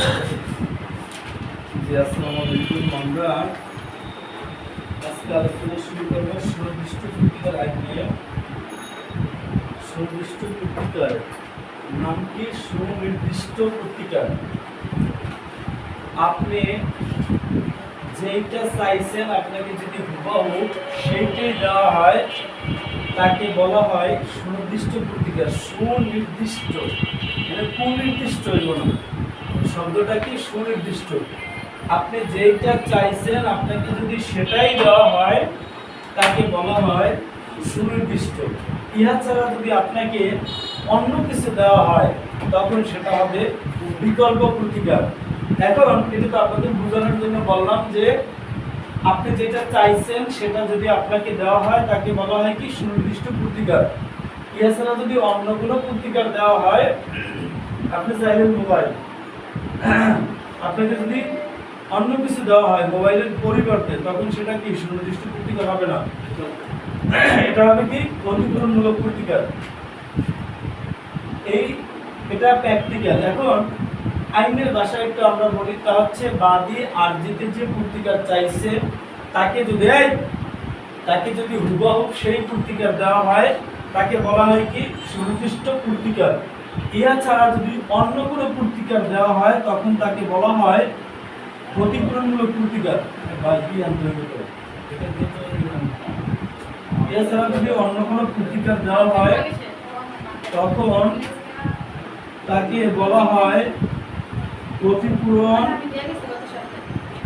জি, আসসালামু আলাইকুম। আমরা আজকে আলোচনা শুরু করব পত্রিকার পত্রিকার নাম কি? সুনির্দিষ্ট পত্রিকা আপনি যেইটা চাইছেন আপনাকে যদি হুবাহু সেইটাই দেওয়া হয়, তাকে বলা হয় সুনির্দিষ্ট পত্রিকা। সুনির্দিষ্ট। মানে কুনির্দিষ্ট না। শব্দটা কি সুনির্দিষ্ট? আপনি যেইটা চাইছেন, আপনাকে যদি সেটাই দেওয়া হয়, তাকে বলা হয় সুনির্দিষ্ট। ইহা ছাড়া যদি আপনাকে অন্য কিছু দেওয়া হয়, তখন সেটা হবে বিকল্প প্রতিকার। এখন এটা তো আপনাদের বোঝানোর জন্য বললাম যে, আপনি যেটা চাইছেন, সেটা যদি আপনাকে দেওয়া হয়, তাকে বলা হয় কি সুনির্দিষ্ট প্রতিকার। ইহা ছাড়া যদি অন্য কোনো প্রতিকার দেওয়া হয়, আপনি চাইলেন মোবাইল। আপনাকে যদি অন্য কিছু দেওয়া হয়, মোবাইলের পরিবর্তে, তখন সেটা কি? সুনির্দিষ্ট প্রতিকার হবে না? এটা হবে কি? ক্ষতিপূরণমূলক প্রতিকার। এই, এটা প্র্যাকটিক্যাল এখন, আইনের ভাষায় একটু আমরা বলি, তা হচ্ছে বাদী আরজিতে যে প্রতিকার চাইছে, তাকে যদি তাকে যদি হুবহু সেই প্রতিকার দেওয়া হয়, তাকে বলা হয় কি? সুনির্দিষ্ট প্রতিকার। ইহা ছাড়া যদি অন্য কোনো প্রতিকার দেওয়া হয়, তখন তাকে বলা হয় ক্ষতিপূরণমূলক প্রতিকার তো। এছাড়া যদি অন্য কোনো প্রতিকার দেওয়া হয়, তখন তাকে বলা হয় ক্ষতিপূরণ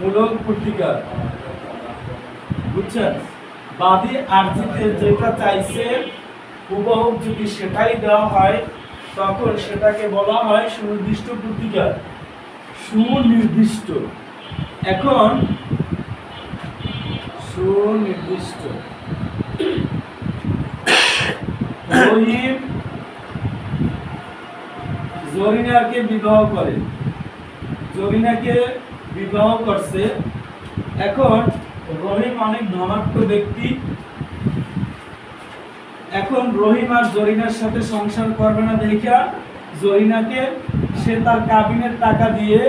মূলক প্রতিকার। বুঝছেন? বাদী আর্জিতে যেটা চাইছে, হুবহু যদি সেটাই দেওয়া হয় তখন সেটাকে বলা হয় সুনির্দিষ্ট প্রতিকার। সুনির্দিষ্ট। এখন সুনির্দিষ্ট। জরিনাকে বিবাহ করে। জরিনাকে বিবাহ করছে। এখন রহিম অনেক ধনাঢ্য ব্যক্তি। এখন রহিম আর জরিনার সাথে সংসার করবে না দেখিয়া জরিনাকে সে তার কাবিনের টাকা দিয়ে,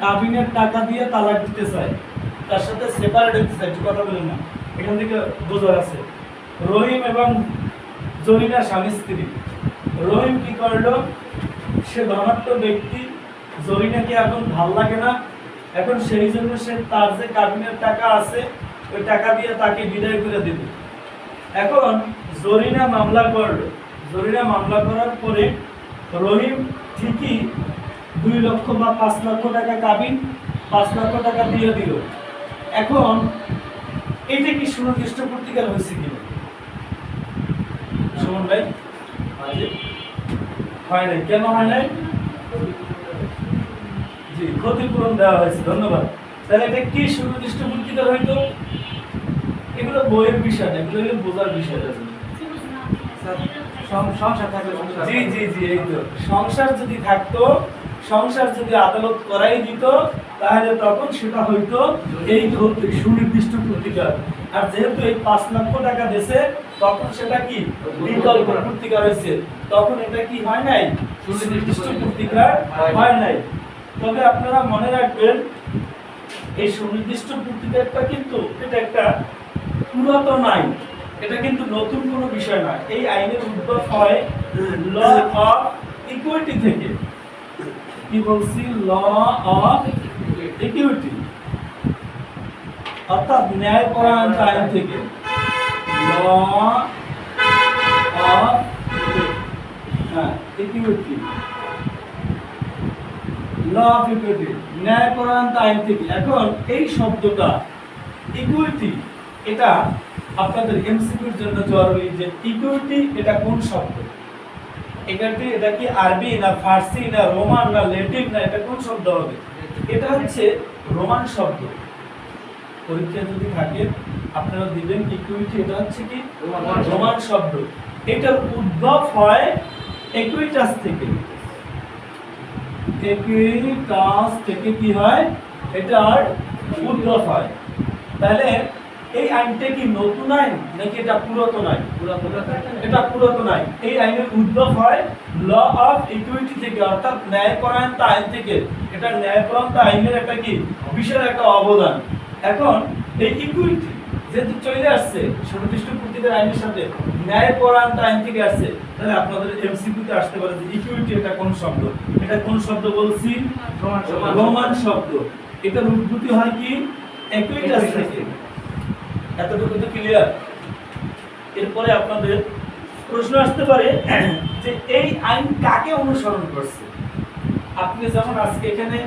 কাবিনের টাকা দিয়ে তালাক দিতে চায়। তার সাথে সেপারেট হতে চায় কথা বলেন না। এখান থেকে বোঝা আছে। রহিম এবং জরিনা স্বামী স্ত্রী। রহিম কি করল? সে ধনাত্ম ব্যক্তি, জরিনাকে এখন ভালো লাগে না। এখন সেই জন্য সে তার যে কাবিনের টাকা আছে, ওই টাকা দিয়ে তাকে বিদায় করে দিবে। এখন জরিনা মামলা করল। জরিনা মামলা করার পরে রহিম ঠিকই দুই লক্ষ বা পাঁচ লক্ষ টাকা কাবিন, পাঁচ লক্ষ টাকা দিয়ে দিল। এখন এইটা কি সুনির্দিষ্ট প্রতিকার হয়েছে কিনা সুমন ভাই। হয় নাই? কেন হয় নাই? জি, ক্ষতিপূরণ দেওয়া হয়েছে। ধন্যবাদ। তাহলে এটা কি সুনির্দিষ্ট প্রতিকার হইতো এগুলো বইয়ের বিষয় না এগুলো হলো বোঝার বিষয়। সংসার জি জি জি এই তো। সংসার যদি থাকতো সংসার যদি আদালত করাই দিত তাহলে তখন সেটা হইতো এই ধরতে সুনির্দিষ্ট প্রতিকার। আর যেহেতু এই পাঁচ লক্ষ টাকা দেশে তখন সেটা কি? বিকল্প প্রতিকার হয়েছে। তখন এটা কি হয় নাই? সুনির্দিষ্ট প্রতিকার হয় নাই। তবে আপনারা মনে রাখবেন এই সুনির্দিষ্ট প্রতিকারটা কিন্তু এটা একটা পুরাতন আইন। এটা কিন্তু নতুন কোনো বিষয় না। এই আইনের উদ্ভব হয় ল অফ ইকুইটি থেকে। কি বলছি? ল অফ ইকুইটি অর্থাৎ ন্যায়পরায়ণ আইন থেকে। Law equity law of equity ন্যায়পরায়ণ আইন থেকে। এখন এই শব্দটা ইকুইটি এটা আপনাদের এমসিকিউর জন্য জরুরি যে ইকুইটি এটা কোন শব্দ? এখানটি এটা কি আরবি না ফার্সি না রোমান না ল্যাটিন না এটা কোন শব্দ হবে? এটা হচ্ছে রোমান শব্দ। পরীক্ষা যদি থাকে আপনারা দিবেন ইকুইটি এটা হচ্ছে কি রোমান শব্দ। রোমান শব্দ। এটার উদ্ভব হয় একুইটাস থেকে। একুইটাস থেকে কি হয়? এটার উদ্ভব হয়। তাহলে এই আইনটা কি নতুন আইন? নাকি এটা পুরাতন আইন? এটা পুরাতন আইন। এই আইনের উদ্ভব হয় ল অফ ইকুইটি থেকে অর্থাৎ ন্যায়পরায়ণতা আইন থেকে। এটা ন্যায়পরায়ণতা আইনের একটা কি? বিশাল একটা অবদান। এখন এই ইকুইটি যেহেতু চলে আসছে সুনির্দিষ্ট প্রতিকার আইনের সাথে ন্যায়পরায়ণতা আইন থেকে আসছে তাহলে আপনাদের এমসিকিউতে আসতে পারে যে ইকুইটি এটা কোন শব্দ? এটা কোন শব্দ বলছি? রোমান শব্দ। এটার উদ্ভূতি হয় কি? একুইটাস থেকে এতটুকু তো ক্লিয়ার এরপরে আপনাদের প্রশ্ন আসতে পারে, যে এই আইন কাকে অনুসরণ করছে? আপনি যেমন আজকে এখানে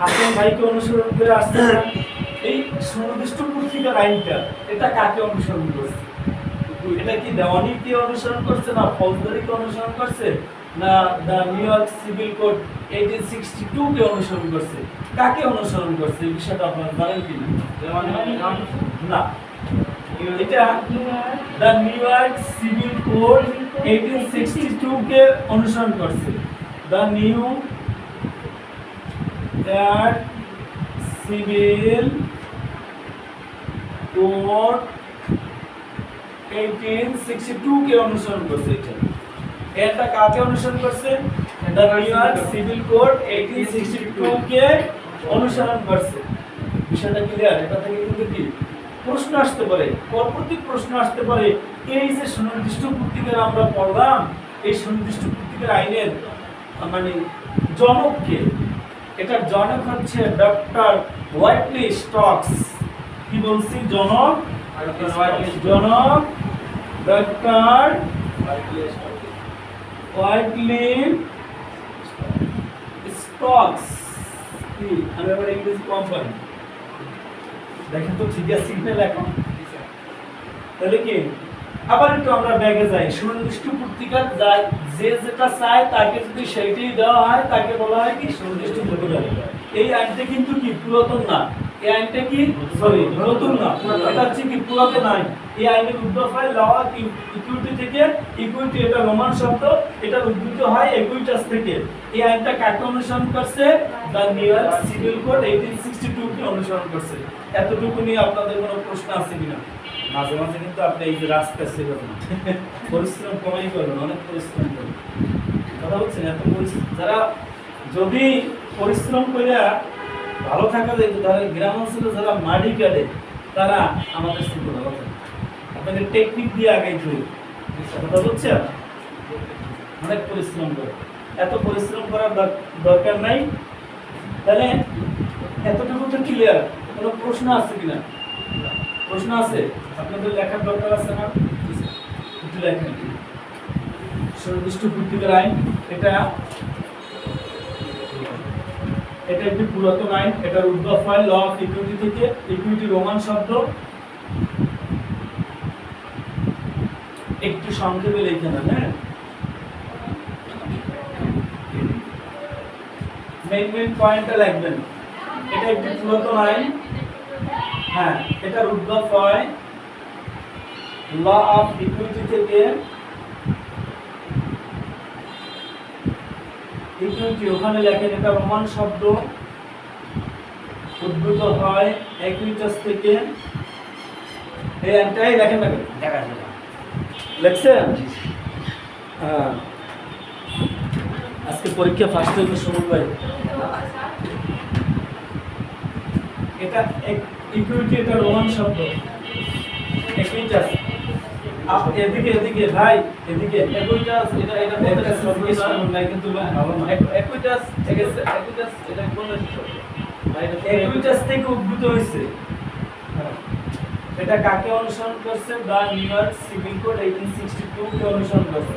হাসান ভাইকে অনুসরণ করে আসছেন, এই সুনির্দিষ্ট পত্রিকার আইনটা, এটা কাকে অনুসরণ করছে? এটা কি দেওয়ানিকে অনুসরণ করছে না ফৌজদারিকে অনুসরণ করছে? না the New York civil code eighteen sixty two কে অনুসরণ করছে। কাকে অনুসরণ করছে? বিষয়টা আপনারা জানেন কি না? এটা the New York civil code eighteen sixty two কে অনুসরণ করছে। The New York civil code 1862 কে অনুসরণ করছে এটা। এটা কাকে অনুসরণ করছে? The New York civil code 1862 কে অনুসরণ করছে। বিষয়টা ক্লিয়ার এটা থেকে কিন্তু কি? প্রশ্ন আসতে পারে। পরবর্তী প্রশ্ন আসতে পারে এই যে সুনির্দিষ্ট পত্রিকার আমরা পড়লাম এই সুনির্দিষ্ট পত্রিকার আইনের মানে জনককে এটার জনক হচ্ছে ডক্টর ওয়াইটলি স্টকস। কি বলছি? জনক? জনক ডক্টর ওয়াইটলি স্টকস দেখেন তো এখন তাহলে কি? আবার একটু আমরা ব্যাগে যাই। পত্রিকার যা- যেটা চায় তাকে যদি দেওয়া হয়, তাকে বলা হয় কি? সুনির্দিষ্ট এই আইনটা কিন্তু কি পুরাতন না। এই আইনটা কি? সরি নতুন না। এটা হচ্ছে কি, পুরাতন আইন। এই আইনের উদ্ভব হয় ল ইকুইটি থেকে ইকুইটি, এটা রোমান শব্দ, এটা উদ্ভূত হয় একুইটাস থেকে। এই আইনটা কাকে অনুসরণ করছে? The New York civil code eighteen sixty two কে অনুসরণ করছে। এতটুকু নিয়ে আপনাদের কোনো প্রশ্ন আছে কিনা? মাঝে মাঝে কিন্তু আপনি এই যে রাস্তা দেন। পরিশ্রম কমাই করবেন অনেক পরিশ্রম করবেন কথা বলছেন, এত পরিশ্রম যারা যদি পরিশ্রম করে ভালো থাকা যায় তারা গ্রাম অঞ্চলে যারা মাটি কাটে, তারা আমাদের সাথে ভালো থাকে আপনাকে টেকনিক দিয়ে আগাইতে হবে কথা বলছেন অনেক পরিশ্রম করে। এত পরিশ্রম করার দরকার নাই। তাহলে এতটুকু তো ক্লিয়ার কোনো প্রশ্ন আছে কিনা? প্রশ্ন আছে? আপনাদের লেখার দরকার আছে না? একটু লেখেন। সুনির্দিষ্ট পত্রিকার আইন এটা এটা একটি পুরাতন আইন, এটার উদ্ভব হয় ল অফ ইকুইটি থেকে, ইকুইটি রোমান শব্দ। একটু সংক্ষেপে লিখে নেন হ্যাঁ? মেইন মেইন পয়েন্টটা লিখবেন। এটা একটি পুরাতন আইন। হ্যাঁ এটার উদ্ভব হয় ল অফ ইকুইটি থেকে ইকুইটি ওখানে লেখেন এটা রোমান শব্দ। উদ্ভূত হয় একুইটাস থেকে। এই আইনটাই লেখেন না কেন? লেখছেন? হ্যাঁ। আজকে পরীক্ষা ফার্স্ট হইবে সময় ভাই। এটা ইকুইটি এটা রোমান শব্দ। আপ এদিকে এদিকে ভাই এদিকে একুইটাস এটা এটা এটা সামনে নাই কিন্তু না। একুইটাস একুইটাস এটা কোন ভাই শব্দ না, একুইটাস থেকে উদ্ভূত হয়েছে। এটা কাকে অনুসরণ করছে? বা New York civil code eighteen sixty two কে অনুসরণ করছে।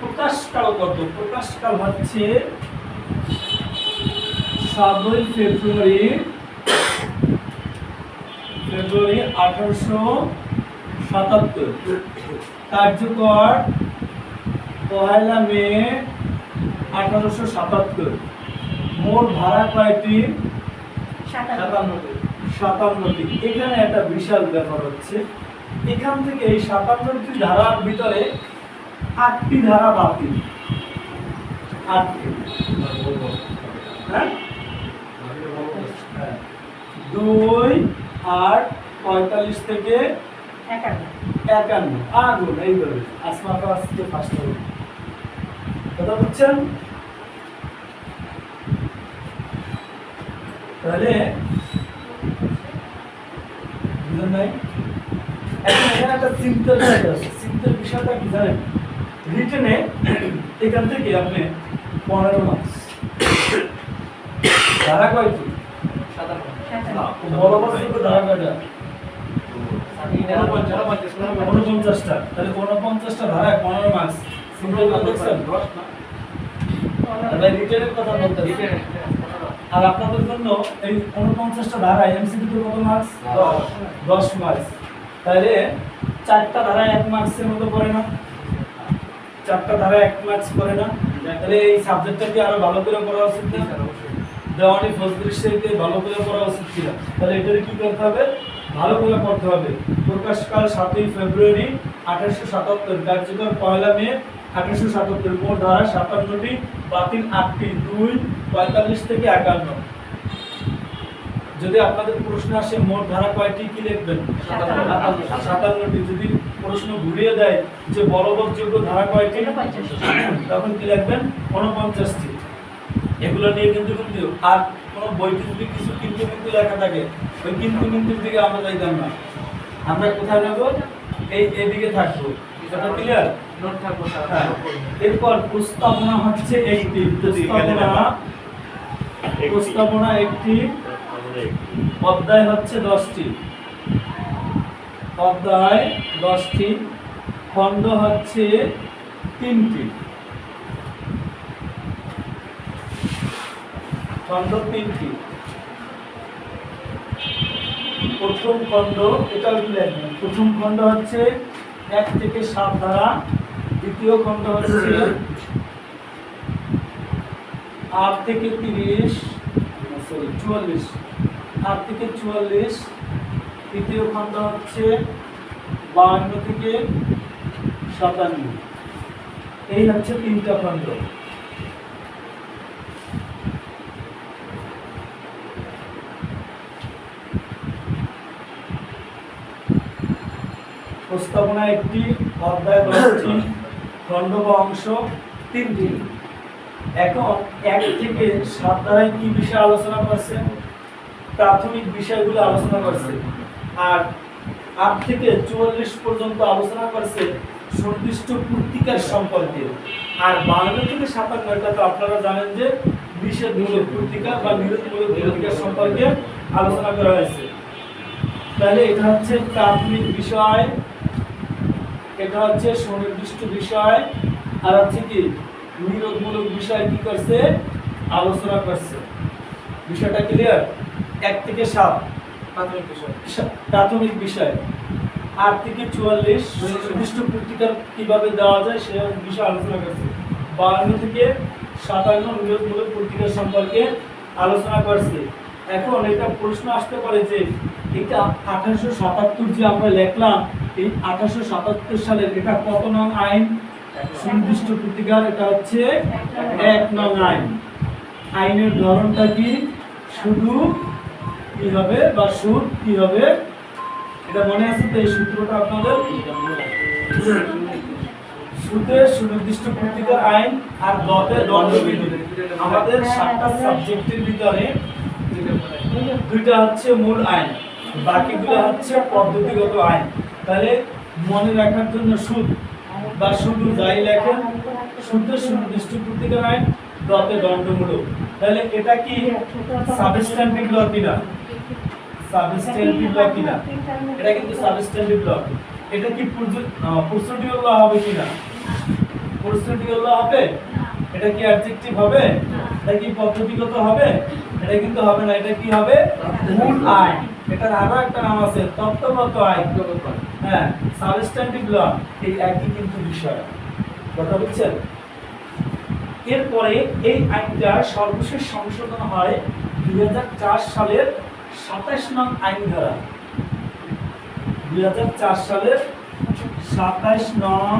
প্রকাশকাল কত? প্রকাশকাল হচ্ছে সাতই ফেব্রুয়ারি ফেব্রুয়ারি আঠারোশো সাতাত্তর। কার্যকর পহেলা মে আঠারোশো সাতাত্তর। মোট ধারা কয়টি? সাতান্নটি। সাতান্নটি। এখানে একটা বিশাল ব্যাপার হচ্ছে এখান থেকে এই সাতান্নটি ধারার ভিতরে আটটি ধারা বাতিল আটটি। হ্যাঁ। দুই আট পঁয়তাল্লিশ থেকে একান্ন। আগুন এইভাবে আসমা ফার্স্ট কথা বুঝছেন? তাহলে বুঝলেন নাই? এখন এখানে একটা চিন্তার বিষয় আছে। চিন্তার বিষয়টা কি জানেন? রিটেনে এখান থেকে আপনি পনেরো মার্কস ধারা কয়টি সাতান্ন। বড় বড় ধারা কয়টা। উনপঞ্চাশটা। তাহলে উনপঞ্চাশটা ধারায় পনেরো মার্কস দেখছেন? তাহলে রিটেনের কথা বলতে আর আপনাদের জন্য এই উনপঞ্চাশটা ধারায় এমসিকিউ কত মার্কস দশ। দশ মার্কস তাহলে চারটা ধারায় এক মার্কসের মতো পড়ে না? চারটা ধারা এক মার্কস পড়ে না। তাহলে এই সাবজেক্টটা কি আরও ভালো করে পড়া উচিত না? দেওয়ানি সাথে ভালো করে পড়া উচিত ছিল। তাহলে এটার কি করতে হবে? ভালো করে পড়তে হবে। প্রকাশকাল সাতই ফেব্রুয়ারি আঠারোশো সাতাত্তর, কার্যকর পয়লা মে আঠারোশো সাতাত্তর মোট ধারা সাতান্নটি, বাতিল আটটি, দুই, পঁয়তাল্লিশ থেকে একান্ন। যদি আপনাদের প্রশ্ন আসে মোট ধারা কয়টি? কি লিখবেন? সাতান্নটি। যদি প্রশ্ন ঘুরিয়ে দেয় যে বলবৎযোগ্য ধারা কয়টি? তখন কি লিখবেন? উনপঞ্চাশটি এগুলো নিয়ে কিন্তু কিন্তু আর কোনো বইতে যদি কিছু কিন্তু কিন্তু লেখা থাকে ওই কিন্তু কিন্তু দিকে আমরা যাইতাম না। আমরা কোথায় যাব এই এদিকে থাকব। ক্লিয়ার এরপর প্রস্তাবনা হচ্ছে একটি। প্রস্তাবনা প্রস্তাবনা একটি অধ্যায় হচ্ছে দশটি। অধ্যায় দশটি, খণ্ড হচ্ছে তিনটি। খণ্ড তিনটি। প্রথম খণ্ড, এটা লিখবেন প্রথম খণ্ড হচ্ছে এক থেকে সাত ধারা। দ্বিতীয় খণ্ড হচ্ছে আট থেকে তিরিশ সরি চুয়াল্লিশ। আট থেকে চুয়াল্লিশ। তৃতীয় খণ্ড হচ্ছে বাহান্ন থেকে সাতান্ন। এই হচ্ছে তিনটা খণ্ড। প্রস্তাবনা একটি, অধ্যায় দশটি, খণ্ড বা অংশ তিনটি। এখন এক থেকে সাত ধারায় কি বিষয় আলোচনা করছে প্রাথমিক বিষয়গুলো আলোচনা করছে। আর আট থেকে চুয়াল্লিশ পর্যন্ত আলোচনা করছে সুনির্দিষ্ট পত্রিকার সম্পর্কে। আর বাংলা থেকে সাতান্ন এটা তো আপনারা জানেন যে নিষেধমূলক পত্রিকা বা নিরোধমূলক পত্রিকার সম্পর্কে আলোচনা করা হয়েছে। তাহলে এটা হচ্ছে প্রাথমিক বিষয়, এটা হচ্ছে সুনির্দিষ্ট বিষয়, আর হচ্ছে কি নিরোধমূলক বিষয় কি করছে? আলোচনা করছে। বিষয়টা ক্লিয়ার এক থেকে সাত। প্রাথমিক বিষয়। প্রাথমিক বিষয়। আট থেকে চুয়াল্লিশ নির্দিষ্ট পত্রিকার কীভাবে দেওয়া যায় সে বিষয়ে আলোচনা করছে। বাহান্ন থেকে সাতান্ন নিরোধমূলক পত্রিকা সম্পর্কে আলোচনা করছে। এখন এটা প্রশ্ন আসতে পারে যে এটা আঠারোশো সাতাত্তর যে আমরা লিখলাম এই আঠারোশো সাতাত্তর সালের এটা কত নং আইন? সুনির্দিষ্ট পত্রিকার এটা হচ্ছে এক নং আইন। আইনের ধরনটা কি? শুধু কি হবে বা সুদ কি হবে এটা মনে আছে তো এই সূত্রটা আপনাদের? সুদের সুনির্দিষ্ট পত্রিকার আইন আর দতে দণ্ডবিধি। আমাদের সাতটা সাবজেক্টের ভিতরে দুইটা হচ্ছে মূল আইন বাকিগুলো হচ্ছে পদ্ধতিগত আইন। তাহলে মনে রাখার জন্য সুদ বা শুধু যাই লেখেন সুদের সুনির্দিষ্ট প্রতিকার আইন দতে দণ্ডমূলক তাহলে এটা কি সাবস্ট্যান্টিভ ল কিনা? সাবস্ট্যান্টিভ ল কিনা? এটা কিন্তু সাবস্ট্যান্টিভ ল এটা কি প্রসিডিউর ল হবে কিনা? প্রসিডিউর ল হবে? এটা কি অ্যাডজেক্টিভ হবে? এটা কি পদ্ধতিগত হবে? এটা কিন্তু হবে না এটা কি হবে? মূল আইন। এটার আরও একটা নাম আছে তত্ত্বগত আইন। হ্যাঁ সাবস্ট্যান্টিভ ল এই একই কিন্তু বিষয়। কথা বুঝছেন? এরপরে এই আইনটা সর্বশেষ সংশোধন হয় দুই হাজার চার সালের সাতাশ নং আইন ধারা। দুই হাজার চার সালের সাতাশ নং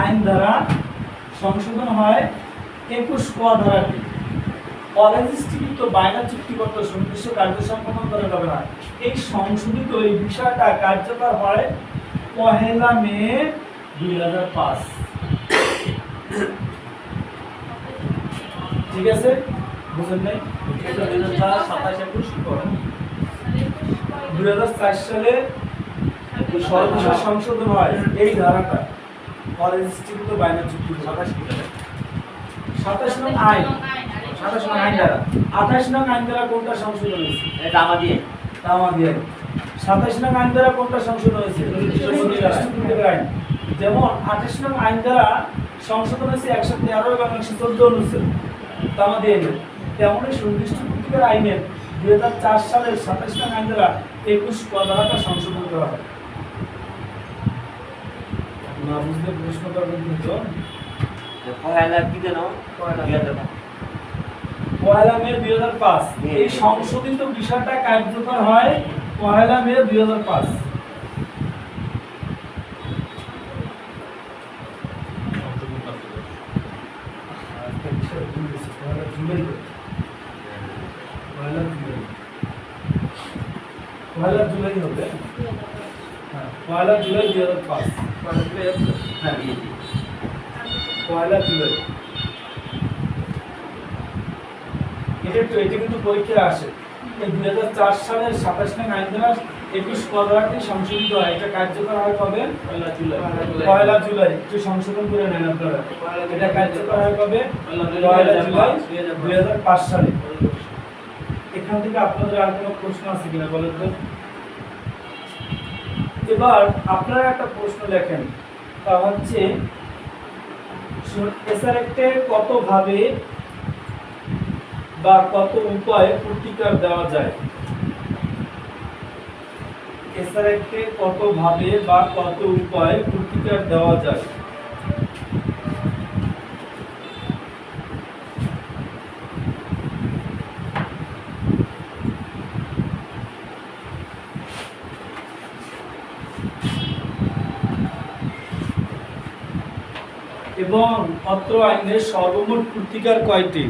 আইন ধারা সংশোধন হয় একুশ ক ধারাটি। অরেজিস্ট্রিকৃত বায়না চুক্তিবদ্ধ সুনির্দিষ্ট কার্য সম্পাদন করা যাবে না এই সংশোধিত এই বিষয়টা কার্যকর হয় পহেলা মে দুই হাজার পাঁচ। ঠিক আছে? বুঝেন নাই? সাতাশ একুশ দুই হাজার চার সালে সর্বশেষ সংশোধন হয় এই ধারাটা। অরেজিস্ট্রিকৃত বায়না চুক্তি সাতাশ সাতাশ নং আইন। সাতাশ নং আইন দ্বারা। আঠাশ নং আইন দ্বারা কোনটা সংশোধন হয়েছে? দিয়ে দিয়ে সাতাশ নং আইন দ্বারা কোনটা সংশোধন হয়েছে? যেমন আঠাশ নং আইন দ্বারা সংশোধন হয়েছে একশো তেরো এবং একশো চোদ্দ অনুচ্ছেদ তামা দিয়ে তেমনই সুনির্দিষ্ট প্রতিকার আইনের দুই হাজার চার সালের সাতাশ নং আইন দ্বারা একুশ ধারাটা সংশোধন করা হয়। না বুঝলে প্রশ্ন করবেন কিন্তু পয়লা কি মে। দুই হাজার পাঁচ। এই সংশোধিত বিষয়টা কার্যকর হয় পয়লা মে দুই হাজার পাঁচ পয়লা জুলাই হবে হ্যাঁ পয়লা জুলাই দুই হাজার পাঁচ পয়লা যাচ্ছে হ্যাঁ পয়লা জুলাই এটা এটা কিন্তু পরীক্ষায় আসে। দুই হাজার চার সালের সাতাশ নং আইন একুশ পদার্থে সংশোধিত হয়। এটা কার্যকর হয় কবে? পয়লা জুলাই। পয়লা জুলাই। একটু সংশোধন করে নেন আপনারা। এটা কার্যকর হয় কবে? পয়লা জুলাই দুই হাজার পাঁচ সালে। এখান থেকে আপনাদের আর কোনো প্রশ্ন আছে কিনা বলেন তো? এবার আপনারা একটা প্রশ্ন লেখেন। তা হচ্ছে এসারেক্টের কত ভাবে বা কত উপায়ে প্রতিকার দেওয়া যায়? এসআরএক্টে কত ভাবে বা কত উপায়ে প্রতিকার দেওয়া যায় এবং অত্র আইনের সর্বমোট প্রতিকার কয়টি?